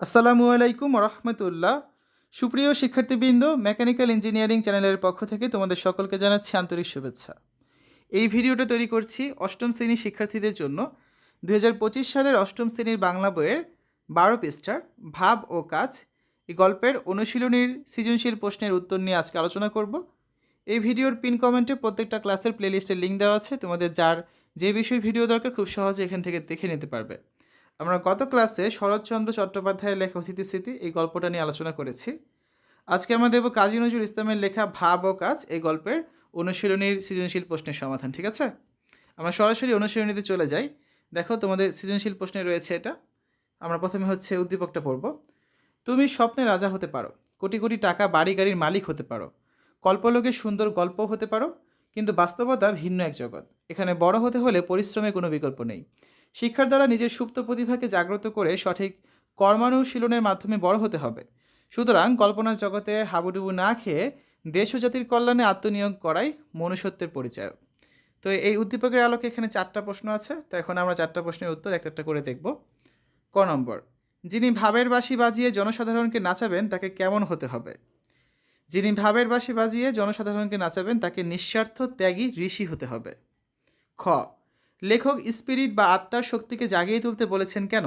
আসসালামু আলাইকুম রহমতুল্লাহ সুপ্রিয় শিক্ষার্থীবৃন্দ, মেকানিক্যাল ইঞ্জিনিয়ারিং চ্যানেলের পক্ষ থেকে তোমাদের সকলকে জানাচ্ছি আন্তরিক শুভেচ্ছা। এই ভিডিওটা তৈরি করছি অষ্টম শ্রেণির শিক্ষার্থীদের জন্য। দু হাজার পঁচিশ সালের অষ্টম শ্রেণির বাংলা বইয়ের বারো পৃষ্ঠার ভাব ও কাজ। এই গল্পের অনুশীলনীর সৃজনশীল প্রশ্নের উত্তর নিয়ে আজকে আলোচনা করব। এই ভিডিওর পিন কমেন্টে প্রত্যেকটা ক্লাসের প্লেলিস্টের লিঙ্ক দেওয়া আছে। তোমাদের যার যে বিষয় ভিডিও দরকার খুব সহজে এখান থেকে দেখে নিতে পারবে। আমরা গত ক্লাসে শরৎচন্দ্র চট্টোপাধ্যায়ের লেখা অতিথি স্মৃতি এই গল্পটা নিয়ে আলোচনা করেছি। আজকে আমরা দেব কাজী নজরুল ইসলামের লেখা ভাব ও কাজ এই গল্পের অনুশীলনীর সৃজনশীল প্রশ্নের সমাধান, ঠিক আছে? আমরা সরাসরি অনুশীলনীতে চলে যাই। দেখো তোমাদের সৃজনশীল প্রশ্নে রয়েছে এটা। আমরা প্রথমে হচ্ছে উদ্দীপকটা পড়ব। তুমি স্বপ্নে রাজা হতে পারো, কোটি কোটি টাকা বাড়ি গাড়ির মালিক হতে পারো, কল্পলোকের সুন্দর গল্প হতে পারো, কিন্তু বাস্তবতা ভিন্ন এক জগৎ। এখানে বড় হতে হলে পরিশ্রমের কোনো বিকল্প নেই। শিক্ষার দ্বারা নিজের সুপ্ত প্রতিভাকে জাগ্রত করে সঠিক কর্মানুশীলনের মাধ্যমে বড় হতে হবে। সুতরাং কল্পনার জগতে হাবুডুবু না খেয়ে দেশ ও জাতির কল্যাণে আত্মনিয়োগ করাই মনুষ্যত্বের পরিচয়। তো এই উদ্দীপকের আলোকে এখানে চারটা প্রশ্ন আছে, তো এখন আমরা চারটা প্রশ্নের উত্তর একটা একটা করে দেখব। ক নম্বর, যিনি ভাবের বাঁশি বাজিয়ে জনসাধারণকে নাচাবেন তাকে কেমন হতে হবে? যিনি ভাবের বাঁশি বাজিয়ে জনসাধারণকে নাচাবেন তাকে নিঃস্বার্থ ত্যাগী ঋষি হতে হবে। খ লেখক স্পিরিট বা আত্মার শক্তিকে জাগিয়ে তুলতে বলেছেন কেন?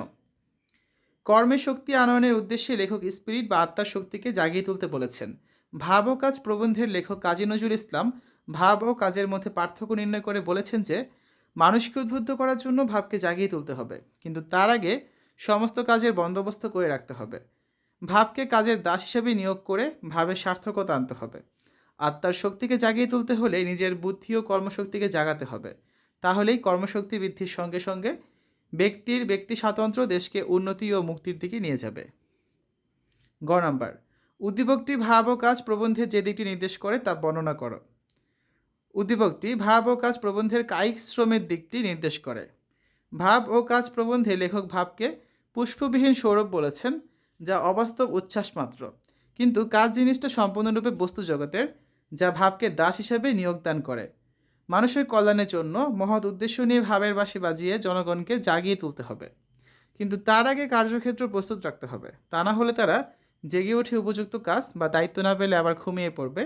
কর্মের শক্তি আনয়নের উদ্দেশ্যে লেখক স্পিরিট বা আত্মার শক্তিকে জাগিয়ে তুলতে বলেছেন। ভাব ও কাজ প্রবন্ধের লেখক কাজী নজরুল ইসলাম ভাব ও কাজের মধ্যে পার্থক্য নির্ণয় করে বলেছেন যে, মানুষকে উদ্বুদ্ধ করার জন্য ভাবকে জাগিয়ে তুলতে হবে, কিন্তু তার আগে সমস্ত কাজের বন্দোবস্ত করে রাখতে হবে। ভাবকে কাজের দাস হিসেবে নিয়োগ করে ভাবের সার্থকতা আনতে হবে। আত্মার শক্তিকে জাগিয়ে তুলতে হলে নিজের বুদ্ধি ও কর্মশক্তিকে জাগাতে হবে। তাহলেই কর্মশক্তি বৃদ্ধির সঙ্গে সঙ্গে ব্যক্তির ব্যক্তি স্বাতন্ত্র্য দেশকে উন্নতি ও মুক্তির দিকে নিয়ে যাবে। গ নাম্বার, উদ্দীপকটি ভাব ও কাজ প্রবন্ধের যে দিকটি নির্দেশ করে তা বর্ণনা করো। উদ্দীপকটি ভাব ও কাজ প্রবন্ধের কায়িক শ্রমের দিকটি নির্দেশ করে। ভাব ও কাজ প্রবন্ধে লেখক ভাবকে পুষ্পবিহীন সৌরভ বলেছেন, যা অবাস্তব উচ্ছ্বাস মাত্র। কিন্তু কাজ জিনিসটা সম্পূর্ণরূপে বস্তু জগতের, যা ভাবকে দাস হিসেবে নিয়োগদান করে। মানুষের কল্যাণের জন্য মহৎ উদ্দেশ্য নিয়ে ভাবের বাসি বাজিয়ে জনগণকে জাগিয়ে তুলতে হবে। কিন্তু তার আগে কার্যক্ষেত্র প্রস্তুত রাখতে হবে। তা না হলে তারা জেগে ওঠে উপযুক্ত কাজ বা দায়িত্ব না পেলে আবার ঘুমিয়ে পড়বে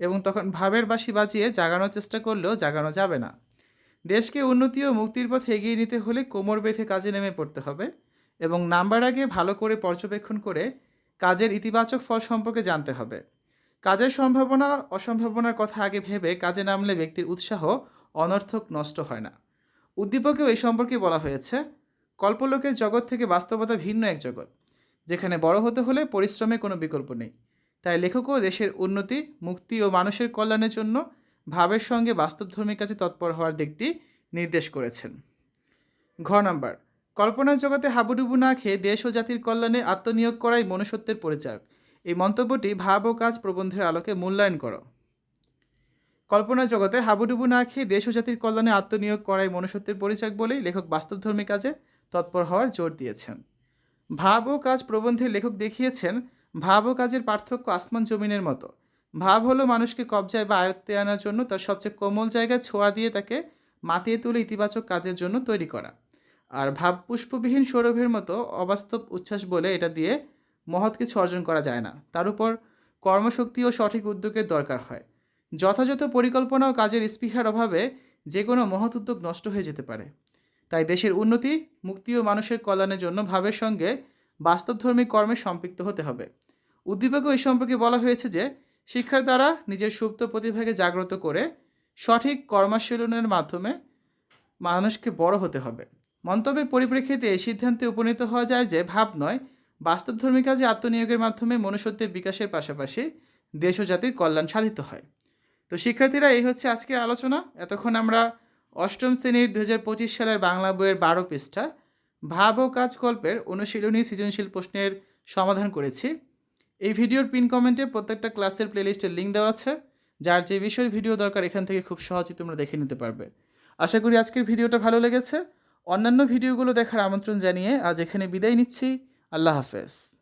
এবং তখন ভাবের বাসি বাজিয়ে জাগানোর চেষ্টা করলেও জাগানো যাবে না। দেশকে উন্নতি ও মুক্তির পথে এগিয়ে নিতে হলে কোমর বেঁধে কাজে নেমে পড়তে হবে এবং নাম্বার আগে ভালো করে পর্যবেক্ষণ করে কাজের ইতিবাচক ফল সম্পর্কে জানতে হবে। কাজের সম্ভাবনা, অসম্ভাবনার কথা আগে ভেবে কাজে নামলে ব্যক্তির উৎসাহ অনর্থক নষ্ট হয় না। উদ্দীপকেও এই সম্পর্কে বলা হয়েছে, কল্পলোকের জগৎ থেকে বাস্তবতা ভিন্ন এক জগৎ, যেখানে বড় হতে হলে পরিশ্রমের কোনো বিকল্প নেই। তাই লেখকও দেশের উন্নতি, মুক্তি ও মানুষের কল্যাণের জন্য ভাবের সঙ্গে বাস্তবধর্মী কাছে তৎপর হওয়ার দিকটি নির্দেশ করেছেন। ঘ নাম্বার, কল্পনার জগতে হাবুডুবু না খেয়ে দেশ ও জাতির কল্যাণে আত্মনিয়োগ করাই মনুষ্যত্বের পরিচায়ক। এই মন্তব্যটি ভাব ও কাজ প্রবন্ধের আলোকে মূল্যায়ন করো। কল্পনা জগতে হাবুডুবু না খেয়ে দেশ ও জাতির কল্যাণে আত্মনিয়োগ করাই মনুষ্যত্বের পরিচয় বলেই লেখক বাস্তবধর্মী কাজে তৎপর হওয়ার জোর দিয়েছেন। ভাব ও কাজ প্রবন্ধের লেখক দেখিয়েছেন, ভাব ও কাজের পার্থক্য আসমান জমিনের মতো। ভাব হলো মানুষকে কবজায় বা আয়ত্তে আনার জন্য তার সবচেয়ে কোমল জায়গায় ছোঁয়া দিয়ে তাকে মাতিয়ে তুলে ইতিবাচক কাজের জন্য তৈরি করা। আর ভাব পুষ্পবিহীন সৌরভের মতো অবাস্তব উচ্ছ্বাস বলে এটা দিয়ে মহৎ কিছু অর্জন করা যায় না। তার উপর কর্মশক্তি ও সঠিক উদ্যোগের দরকার হয়। যথাযথ পরিকল্পনা ও কাজের স্পৃহার অভাবে যে কোনো মহৎ উদ্যোগ নষ্ট হয়ে যেতে পারে। তাই দেশের উন্নতি, মুক্তি ও মানুষের কল্যাণের জন্য ভাবের সঙ্গে বাস্তবধর্মী কর্মে সম্পৃক্ত হতে হবে। উদ্দীপকেও এই সম্পর্কে বলা হয়েছে যে, শিক্ষার দ্বারা নিজের সুপ্ত প্রতিভাকে জাগ্রত করে সঠিক কর্মাশীলনের মাধ্যমে মানুষকে বড় হতে হবে। মন্তব্যের পরিপ্রেক্ষিতে এই সিদ্ধান্তে উপনীত হওয়া যায় যে, ভাব নয় বাস্তবধর্মী কাজে আত্মনিয়োগের মাধ্যমে মনুষ্যত্বের বিকাশের পাশাপাশি দেশ ও জাতির কল্যাণ সাধিত হয়। তো শিক্ষার্থীরা, এই হচ্ছে আজকের আলোচনা। এতক্ষণ আমরা অষ্টম শ্রেণির দু পঁচিশ সালের বাংলা বইয়ের বারো পৃষ্ঠা, ভাব ও কাজ গল্পের অনুশীলনী সৃজনশীল প্রশ্নের সমাধান করেছি। এই ভিডিওর পিন কমেন্টে প্রত্যেকটা ক্লাসের প্লেলিস্টের লিঙ্ক দেওয়া আছে। যার যে বিষয়ের ভিডিও দরকার, এখান থেকে খুব সহজেই তোমরা দেখে নিতে পারবে। আশা করি আজকের ভিডিওটা ভালো লেগেছে। অন্যান্য ভিডিওগুলো দেখার আমন্ত্রণ জানিয়ে আজ এখানে বিদায় নিচ্ছি। আল্লাহ হাফেজ।